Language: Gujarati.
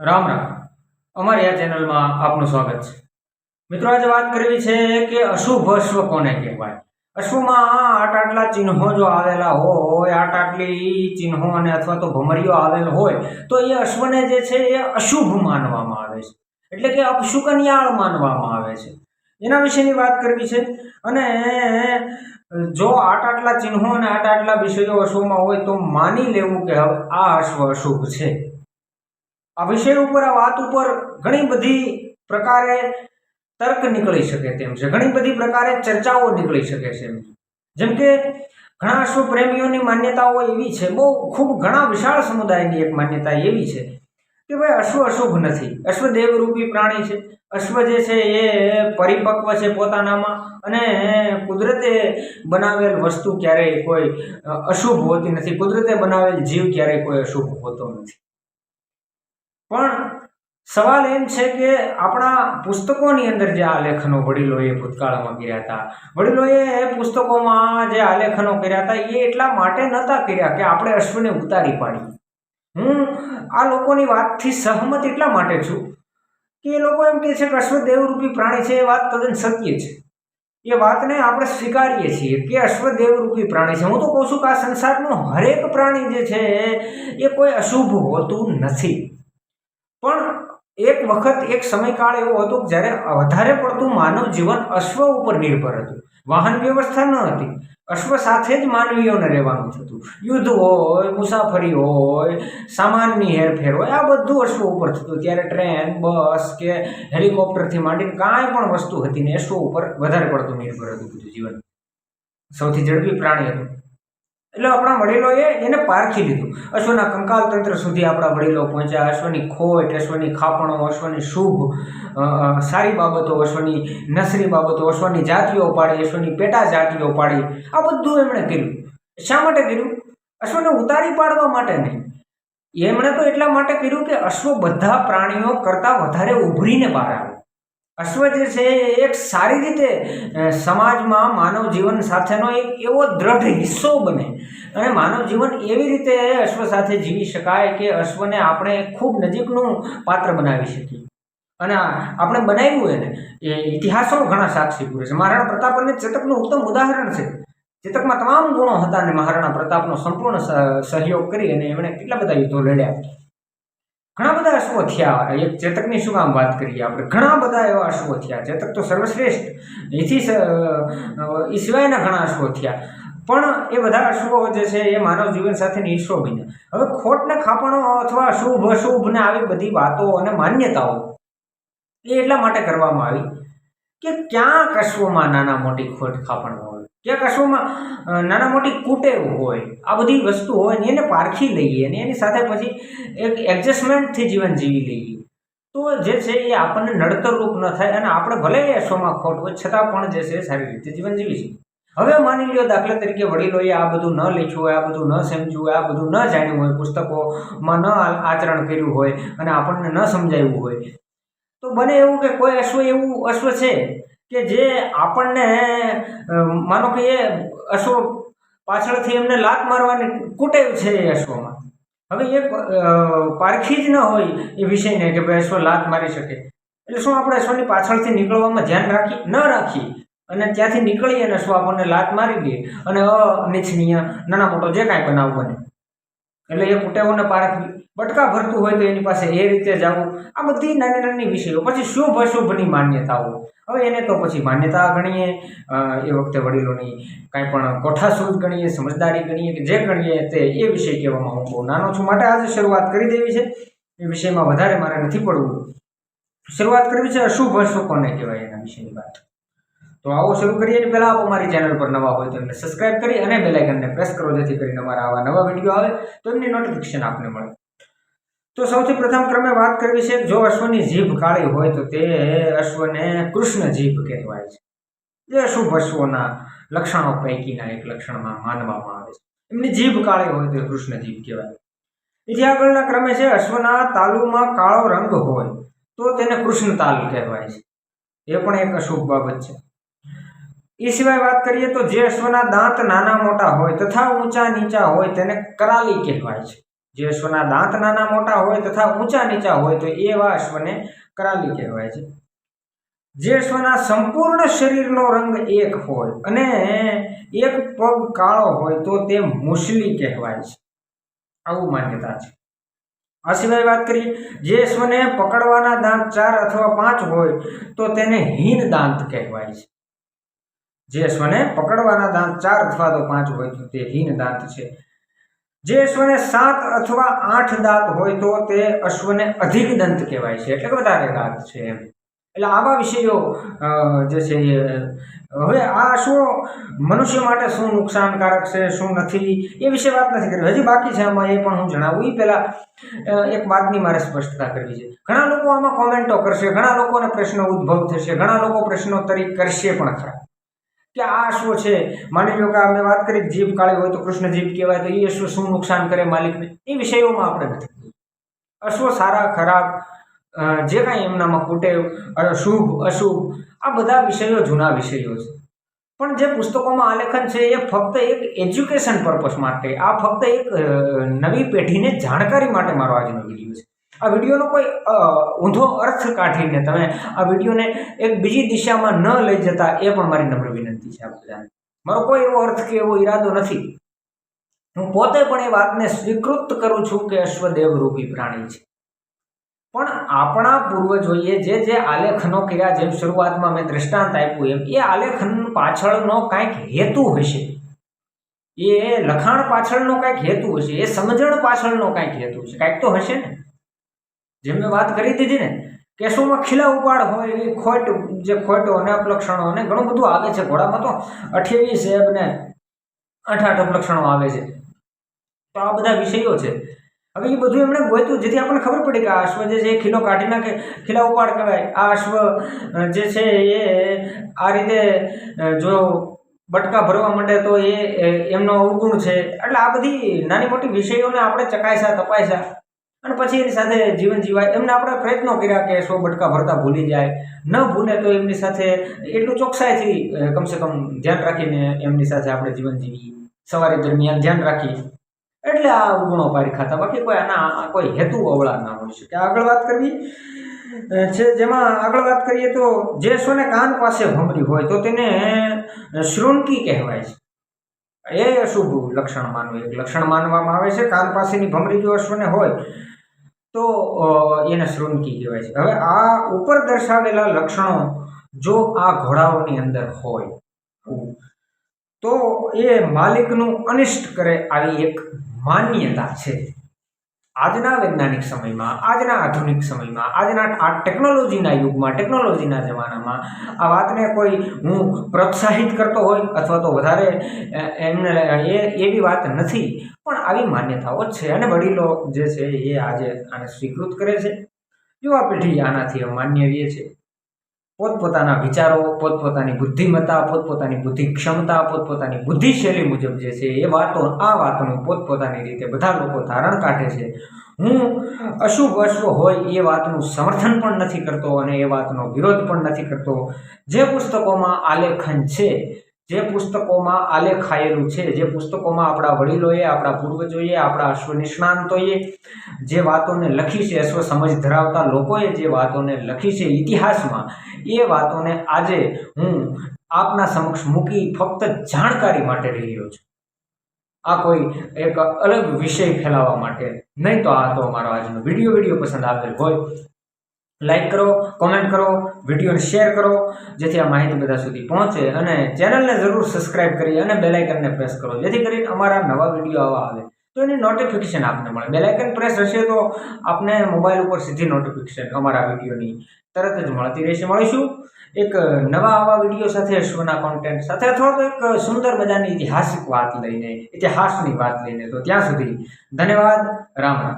રામ રામ. અમારી આ ચેનલમાં આપનું સ્વાગત છે. મિત્રો, આજે વાત કરવી છે કે અશુભ અશ્વ કોને કહેવાય? અશ્વમાં આટ આટલા ચિહ્નો જો આવેલા હોય આટ આટલી ચિહ્નો અને અથવા તો ભમરીઓ આવેલ હોય, તો એ અશ્વને જે છે એ અશુભ માનવામાં આવે છે. એટલે કે અપશુકન્યાળ માનવામાં આવે છે. એના વિશેની વાત કરવી છે અને જો આટ આટલા ચિહ્નો અને આટ આટલા વિષયો અશ્વમાં હોય તો માની લેવું કે આ અશ્વ અશુભ છે. આ વિષય ઉપર, આ વાત ઉપર ઘણી બધી પ્રકારે તર્ક નીકળી શકે તેમ છે. ઘણી બધી પ્રકારે ચર્ચાઓ નીકળી શકે છે જેમ કે ઘણા અશ્વ પ્રેમીઓની માન્યતાઓ એવી છે, બહુ ખૂબ ઘણા વિશાળ સમુદાયની એક માન્યતા એવી છે કે ભાઈ અશ્વ અશુભ નથી. અશ્વ દેવરૂપી પ્રાણી છે. અશ્વ જે છે એ પરિપક્વ છે પોતાનામાં અને કુદરતે બનાવેલ વસ્તુ ક્યારેય કોઈ અશુભ હોતી નથી. કુદરતે બનાવેલ જીવ ક્યારેય કોઈ અશુભ હોતો નથી. પણ સવાલ એમ છે કે આપણા પુસ્તકોની અંદર જે આલેખનો વડીલોએ ભૂતકાળમાં કર્યા હતા, વડીલોએ પુસ્તકોમાં જે આલેખનો કર્યા હતા, એ એટલા માટે નહોતા કર્યા કે આપણે અશ્વને ઉતારી પાડીએ. હું આ લોકોની વાતથી સહમત એટલા માટે છું કે એ લોકો એમ કહે છે કે અશ્વ દેવરૂપી પ્રાણી છે, એ વાત તદ્દન સત્ય છે. એ વાતને આપણે સ્વીકારીએ છીએ કે અશ્વદેવરૂપી પ્રાણી છે. હું તો કહું છું કે આ સંસારનું હરેક પ્રાણી જે છે, એ કોઈ અશુભ હોતું નથી. પણ એક વખત, એક સમયકાળ એવો હતો કે જ્યારે વધારે પડતું માનવ જીવન અશ્વ ઉપર નિર્ભર હતું. વાહન વ્યવસ્થા ન હતી. અશ્વ સાથે જ માનવીઓને રહેવાનું થતું. યુદ્ધ હોય, મુસાફરી હોય, સામાનની હેરફેર હોય, આ બધું અશ્વ ઉપર થતું ત્યારે ટ્રેન, બસ કે હેલિકોપ્ટરથી માંડીને કાંઈ પણ વસ્તુ હતી ને અશ્વ ઉપર વધારે પડતું નિર્ભર હતું બધું જીવન. સૌથી ઝડપી પ્રાણી હતું. એટલે આપણા વડીલોએ એને પારખી લીધું. અશ્વના કંકાલ તંત્ર સુધી આપણા વડીલો પહોંચ્યા. અશ્વની ખોટ, અશ્વની ખાપણો, અશ્વની શુભ સારી બાબતો અશ્વની નસરી બાબતો, અશ્વની જાતિઓ પાડી અશ્વની પેટા જાતિઓ પાડી આ બધું એમણે કર્યું. શા માટે કર્યું? અશ્વને ઉતારી પાડવા માટે નહીં. એમણે તો એટલા માટે કર્યું કે અશ્વ બધા પ્રાણીઓ કરતાં વધારે ઉભરીને બહાર આવે. અશ્વ જે છે એ એક સારી રીતે સમાજમાં માનવ જીવન સાથેનો એક એવો દ્રઢ હિસ્સો બને. અને માનવ જીવન એવી રીતે અશ્વ સાથે જીવી શકાય કે અશ્વને આપણે ખૂબ નજીકનું પાત્ર બનાવી શકીએ. અને આપણે બનાવ્યું એને. એ ઇતિહાસો ઘણા સાક્ષી પૂરે છે. મહારાણા પ્રતાપ અને ચેતકનું ઉત્તમ ઉદાહરણ છે. ચેતકમાં તમામ ગુણો હતા અને મહારાણા પ્રતાપનો સંપૂર્ણ સહયોગ કરી અને એમણે કેટલા બધા યુદ્ધો લડ્યા. ઘણા બધા અશ્વો થયા એક ચેતકની શું કામ વાત કરીએ આપણે? ઘણા બધા એવા અશ્વો થયા ચેતક તો સર્વશ્રેષ્ઠ. એથી એ સિવાયના ઘણા અશ્વો થયા પણ એ બધા અશ્વો જે છે એ માનવ જીવન સાથેની ઈશ્વો બન્યા હવે ખોટને ખાપણો અથવા શુભ અશુભ ને આવી બધી વાતો અને માન્યતાઓ એ એટલા માટે કરવામાં આવી કે ક્યાંક અશ્વમાં નાના મોટી ખોટ ખાપણ હોય. ક્યાંક અશ્વમાં નાના મોટી કુટેવ હોય, આ બધી વસ્તુ હોય ને એને પારખી લઈએ અને એની સાથે પછી એક એડજસ્ટમેન્ટથી જીવન જીવી લઈએ. તો જે છે એ આપણને નડતરરૂપ ન થાય અને આપણે ભલે એ અશ્વમાં ખોટ હોય, છતાં પણ જે છે સારી રીતે જીવન જીવી શકીએ. હવે માની લ્યો દાખલા તરીકે વડીલોએ આ બધું ન લખ્યું હોય, આ બધું ન સમજ્યું હોય, આ બધું ન જાણ્યું હોય, પુસ્તકોમાં ન આચરણ કર્યું હોય અને આપણને ન સમજાવ્યું હોય. તો બને એવું કે કોઈ અશ્વ એવું અશ્વ છે? કે જે આપણને માનો કે એ અશ્વ પાછળથી એમને લાત મારવાની કુટેવ છે એ અશ્વમાં. હવે એ પારખી જ ન હોય એ વિષયને કે ભાઈ અશ્વ લાત મારી શકે. એટલે શું આપણે અશ્વની પાછળથી નીકળવામાં ધ્યાન રાખી, ન રાખીએ અને ત્યાંથી નીકળીએ અને અશ્વ આપણને લાત મારી દે અને અનિચ્છનીય નાના મોટો જે કાંઈ બનાવ બને. એટલે એ કુટેવોને પારખવી. બટકા ભરતું હોય તો એની પાસે એ રીતે જવું. આ બધી નાની નાની વિષયો. પછી શુભ અશુભની માન્યતાઓ. હવે એને તો પછી માન્યતા ગણીએ. એ વખતે વડીલોની કાંઈ પણ કોઠાસૂઝ ગણીએ, સમજદારી ગણીએ કે જે ગણીએ તે એ વિષય કહેવામાં હું બહુ નાનો છું. માટે આજે શરૂઆત કરી દેવી છે. એ વિષયમાં વધારે મારે નથી પડવું. શરૂઆત કરવી છે અશુભ અશુભ કોને કહેવાય એના વિશેની વાત. તો આવો શરૂ કરીએ એની પહેલાં આપ અમારી ચેનલ પર નવા હોય તો એમને સબસ્ક્રાઇબ કરી અને બેલાઇકનને પ્રેસ કરો જેથી કરીને અમારા આવા નવા વીડિયો આવે તો એમની નોટિફિકેશન આપને મળે. તો સૌથી પ્રથમ ક્રમે વાત કરવી છે, જો અશ્વની જીભ કાળી હોય તો તે અશ્વને કૃષ્ણ જીભ કહેવાય છે. જે અશુભ અશ્વના લક્ષણો પૈકીના એક લક્ષણમાં માનવામાં આવે છે. એમની જીભ કાળી હોય તો કૃષ્ણ જીભ કહેવાય. એથી આગળના ક્રમે છે, અશ્વના તાલુમાં કાળો રંગ હોય તો તેને કૃષ્ણ તાલ કહેવાય છે. એ પણ એક અશુભ બાબત છે. એ સિવાય વાત કરીએ તો જે અશ્વના દાંત નાના મોટા હોય તથા ઊંચા નીચા હોય તેને કરાલી કહેવાય છે. જે શ્વના દાંત નાના મોટા હોય તથા ઊંચા નીચા હોય તો એવા અશ્વને કરાલી કહેવાય છે. જે શ્વના સંપૂર્ણ શરીરનો રંગ એક હોય અને એક પગ કાળો હોય તો તે મુસલી કહેવાય છે. આવું માન્યતા છે. આ સિવાય વાત કરીએ, જે સ્વને પકડવાના દાંત ચાર અથવા પાંચ હોય તો તેને હીન દાંત કહેવાય છે. જે સ્વને પકડવાના દાંત ચાર અથવા તો પાંચ હોય તો તે હીન દાંત છે. જે અશ્વને સાત અથવા આઠ દાંત હોય તો તે અશ્વને અધિક દંત કહેવાય છે. એટલે વધારે દાંત છે એટલે આવા વિષયો જે છે હવે આ શું મનુષ્ય માટે શું નુકસાનકારક છે, શું નથી, એ વિશે વાત નથી કરવી હજી બાકી છે આમાં એ પણ હું જણાવું. એ પહેલાં એક વાતની મારે સ્પષ્ટતા કરવી છે. ઘણા લોકો આમાં કોમેન્ટો કરશે, ઘણા લોકોને પ્રશ્નો ઉદ્ભવ થશે, ઘણા લોકો પ્રશ્નોત્તરી કરશે પણ ખરા. કે આ શું છે? માની લો કે અમે વાત કરી જીભ કાળી હોય તો કૃષ્ણ જીભ કહેવાય, તો એ અશ્વ શું નુકસાન કરે માલિકને? એ વિષયોમાં આપણે નથી અશ્વ સારા, ખરાબ જે કાંઈ એમનામાં કુટેવ શુભ, અશુભ, આ બધા વિષયો જૂના વિષયો છે. પણ જે પુસ્તકોમાં આલેખન છે, એ ફક્ત એક એજ્યુકેશન પર્પસ માટે, આ ફક્ત એક નવી પેઢીને જાણકારી માટે મારો આજનો વીડિયો છે. આ વિડીયોનો કોઈ ઊંધો અર્થ કાઢીને તમે આ વિડીયોને એક બીજી દિશામાં ન લઈ જતા, એ પણ મારી નમ્ર વિનંતી છે આપ બધાને. મારો કોઈ એવો અર્થ કે એવો ઈરાદો નથી. હું પોતે પણ એ વાતને સ્વીકૃત કરું છું કે અશ્વદેવ રૂપી પ્રાણી છે. પણ આપણા પૂર્વજોએ જે જે આલેખનો કર્યા જેમ શરૂઆતમાં મેં દ્રષ્ટાંત આપ્યું એમ, એ આલેખન પાછળનો કાંઈક હેતુ હશે. એ લખાણ પાછળનો કાંઈક હેતુ હશે, એ સમજણ પાછળનો કાંઈક હેતુ છે કાંઈક તો હશે ને? જેમ મેં વાત કરી દીધી ને, કેસોમાં ખીલા ઉપાડ હોય એવી ખોટ, જે ખોટો અને અપલક્ષણો અને ઘણું બધું આવે છે. ઘોડામાં તો અઠ્યાવીસ એબ ને આઠ આઠ અપલક્ષણો આવે છે. તો આ બધા વિષયો છે. હવે એ બધું એમણે ગોત્યું જેથી આપણને ખબર પડી કે આ અશ્વ જે છે એ ખીલો કાઢી નાખે. ખીલા ઉપાડ કહેવાય. આ અશ્વ જે છે એ, આ રીતે જો બટકા ભરવા માંડે તો એ એમનો અવગુણ છે. એટલે આ બધી નાની મોટી વિષયોને આપણે ચકાયસા તપાસ્યા અને પછી એની સાથે જીવન જીવાય. એમને આપણે પ્રયત્નો કર્યા કે સો બટકા ભરતા ભૂલી જાય. ન ભૂલે તો એમની સાથે એટલું ચોકસાઈથી કમસે કમ ધ્યાન રાખીને એમની સાથે આપણે જીવન જીવીએ. સવારી દરમિયાન ધ્યાન રાખીએ. એટલે આ ગુણો પાડી ખાતા. બાકી કોઈ આના, કોઈ હેતુ અવળા ના હોઈ શકે. આગળ વાત કરવી છે જેમાં આગળ વાત કરીએ તો જે સોને કાન પાસે ભમરી હોય તો તેને શૃંકી કહેવાય છે. એ અશુભ લક્ષણ માનવું, એક લક્ષણ માનવામાં આવે છે. કાન પાસેની ભમરી જો અશ્વને હોય તો એને શૃંકી કહેવાય છે. હવે આ ઉપર દર્શાવેલા લક્ષણો જો આ ઘોડાઓની અંદર હોય, તો એ માલિકનું અનિષ્ટ કરે આવી એક માન્યતા છે. આજના વૈજ્ઞાનિક સમયમાં, આજના આધુનિક સમયમાં, આજના આ ટેકનોલોજીના યુગમાં, ટેકનોલોજીના જમાનામાં આ વાતને કોઈ હું પ્રોત્સાહિત કરતો હોય અથવા તો વધારે એમને એ, એવી વાત નથી. પણ આવી માન્યતાઓ છે અને વડીલો જે છે એ આજે આને સ્વીકૃત કરે છે. યુવા પેઢી આનાથી અમાન્ય રહે છે. પોતપોતાના વિચારો, પોતપોતાની બુદ્ધિમત્તા, પોતપોતાની બુદ્ધિ ક્ષમતા પોતપોતાની બુદ્ધિશૈલી મુજબ જે છે એ વાતો, આ વાતોનું પોતપોતાની રીતે બધા લોકો ધારણ કાઢે છે. હું અશુભ અશ્વ હોય એ વાતનું સમર્થન પણ નથી કરતો અને એ વાતનો વિરોધ પણ નથી કરતો. જે પુસ્તકોમાં આલેખન છે જે પુસ્તકોમાં આલેખાયેલું છે, જે પુસ્તકોમાં આપણા વડીલોએ, આપણા પૂર્વજોએ, આપણા અશ્વ નિષ્ણાંતોએ જે વાતોને લખી છે અશ્વ સમજ ધરાવતા લોકોએ જે વાતોને લખી છે ઇતિહાસમાં, એ વાતોને આજે હું આપના સમક્ષ મૂકી ફક્ત જાણકારી માટે રહ્યો છું. આ કોઈ એક અલગ વિષય ફેલાવવા માટે નહીં, તો આ તો અમારો આજનો વીડિયો વીડિયો પસંદ આવેલ હોય લાઈક કરો કોમેન્ટ કરો વિડીયોને શેર કરો, જેથી આ માહિતી બધા સુધી પહોંચે અને ચેનલને જરૂર સબસ્ક્રાઇબ કરી અને બેલાઇકનને પ્રેસ કરો, જેથી કરીને અમારા નવા વીડિયો આવા આવે. તો એની નોટિફિકેશન આપને મળે. બેલાઇકન પ્રેસ હશે તો આપને મોબાઈલ ઉપર સીધી નોટિફિકેશન અમારા વિડીયોની તરત જ મળતી રહેશે. મળીશું એક નવા આવા વીડિયો સાથે શોના કોન્ટેન્ટ સાથે અથવા તો એક સુંદર મજાની ઐતિહાસિક વાત લઈને ઇતિહાસની વાત લઈને. તો ત્યાં સુધી ધન્યવાદ. રામ રામ.